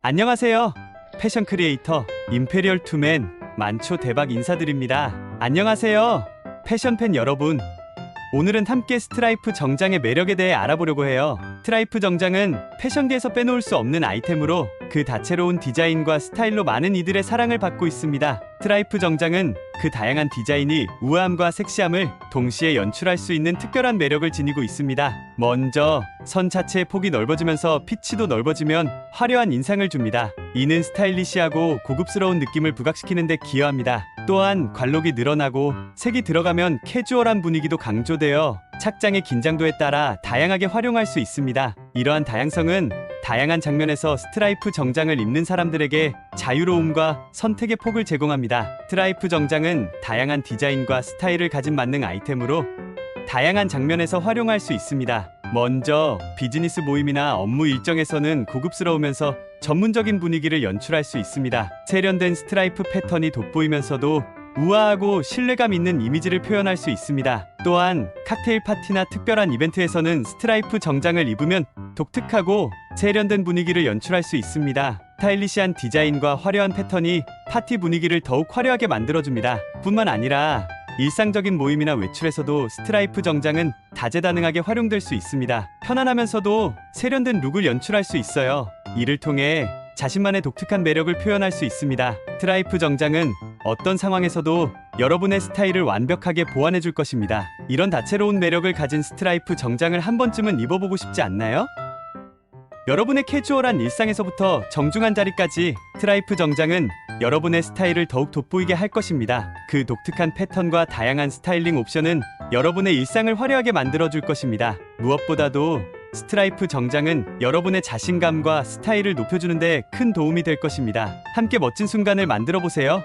안녕하세요. 패션 크리에이터 임페리얼 투맨 만초 대박 인사드립니다. 안녕하세요. 패션 팬 여러분. 오늘은 함께 스트라이프 정장의 매력에 대해 알아보려고 해요. 스트라이프 정장은 패션계에서 빼놓을 수 없는 아이템으로 그 다채로운 디자인과 스타일로 많은 이들의 사랑을 받고 있습니다. 스트라이프 정장은 그 다양한 디자인이 우아함과 섹시함을 동시에 연출할 수 있는 특별한 매력을 지니고 있습니다. 먼저 선 자체의 폭이 넓어지면서 피치도 넓어지면 화려한 인상을 줍니다. 이는 스타일리시하고 고급스러운 느낌을 부각시키는 데 기여합니다. 또한 관록이 늘어나고 색이 들어가면 캐주얼한 분위기도 강조되어 착장의 긴장도에 따라 다양하게 활용할 수 있습니다. 이러한 다양성은 다양한 장면에서 스트라이프 정장을 입는 사람들에게 자유로움과 선택의 폭을 제공합니다. 스트라이프 정장은 다양한 디자인과 스타일을 가진 만능 아이템으로 다양한 장면에서 활용할 수 있습니다. 먼저 비즈니스 모임이나 업무 일정에서는 고급스러우면서 전문적인 분위기를 연출할 수 있습니다. 세련된 스트라이프 패턴이 돋보이면서도 우아하고 신뢰감 있는 이미지를 표현할 수 있습니다. 또한 칵테일 파티나 특별한 이벤트에서는 스트라이프 정장을 입으면 독특하고 세련된 분위기를 연출할 수 있습니다. 스타일리시한 디자인과 화려한 패턴이 파티 분위기를 더욱 화려하게 만들어줍니다. 뿐만 아니라 일상적인 모임이나 외출에서도 스트라이프 정장은 다재다능하게 활용될 수 있습니다. 편안하면서도 세련된 룩을 연출할 수 있어요. 이를 통해 자신만의 독특한 매력을 표현할 수 있습니다. 스트라이프 정장은 어떤 상황에서도 여러분의 스타일을 완벽하게 보완해 줄 것입니다. 이런 다채로운 매력을 가진 스트라이프 정장을 한 번쯤은 입어보고 싶지 않나요? 여러분의 캐주얼한 일상에서부터 정중한 자리까지 스트라이프 정장은 여러분의 스타일을 더욱 돋보이게 할 것입니다. 그 독특한 패턴과 다양한 스타일링 옵션은 여러분의 일상을 화려하게 만들어 줄 것입니다. 무엇보다도 스트라이프 정장은 여러분의 자신감과 스타일을 높여주는데 큰 도움이 될 것입니다. 함께 멋진 순간을 만들어 보세요.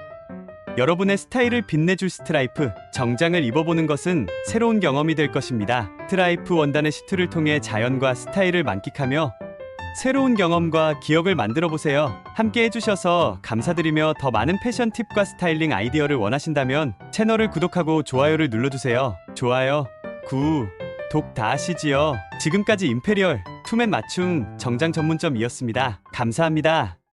여러분의 스타일을 빛내줄 스트라이프 정장을 입어보는 것은 새로운 경험이 될 것입니다. 스트라이프 원단의 시트를 통해 자연과 스타일을 만끽하며 새로운 경험과 기억을 만들어 보세요. 함께 해주셔서 감사드리며 더 많은 패션 팁과 스타일링 아이디어를 원하신다면 채널을 구독하고 좋아요를 눌러주세요. 좋아요, 구, 독다 하시지요. 지금까지 임페리얼 투맨 맞춤 정장 전문점이었습니다. 감사합니다.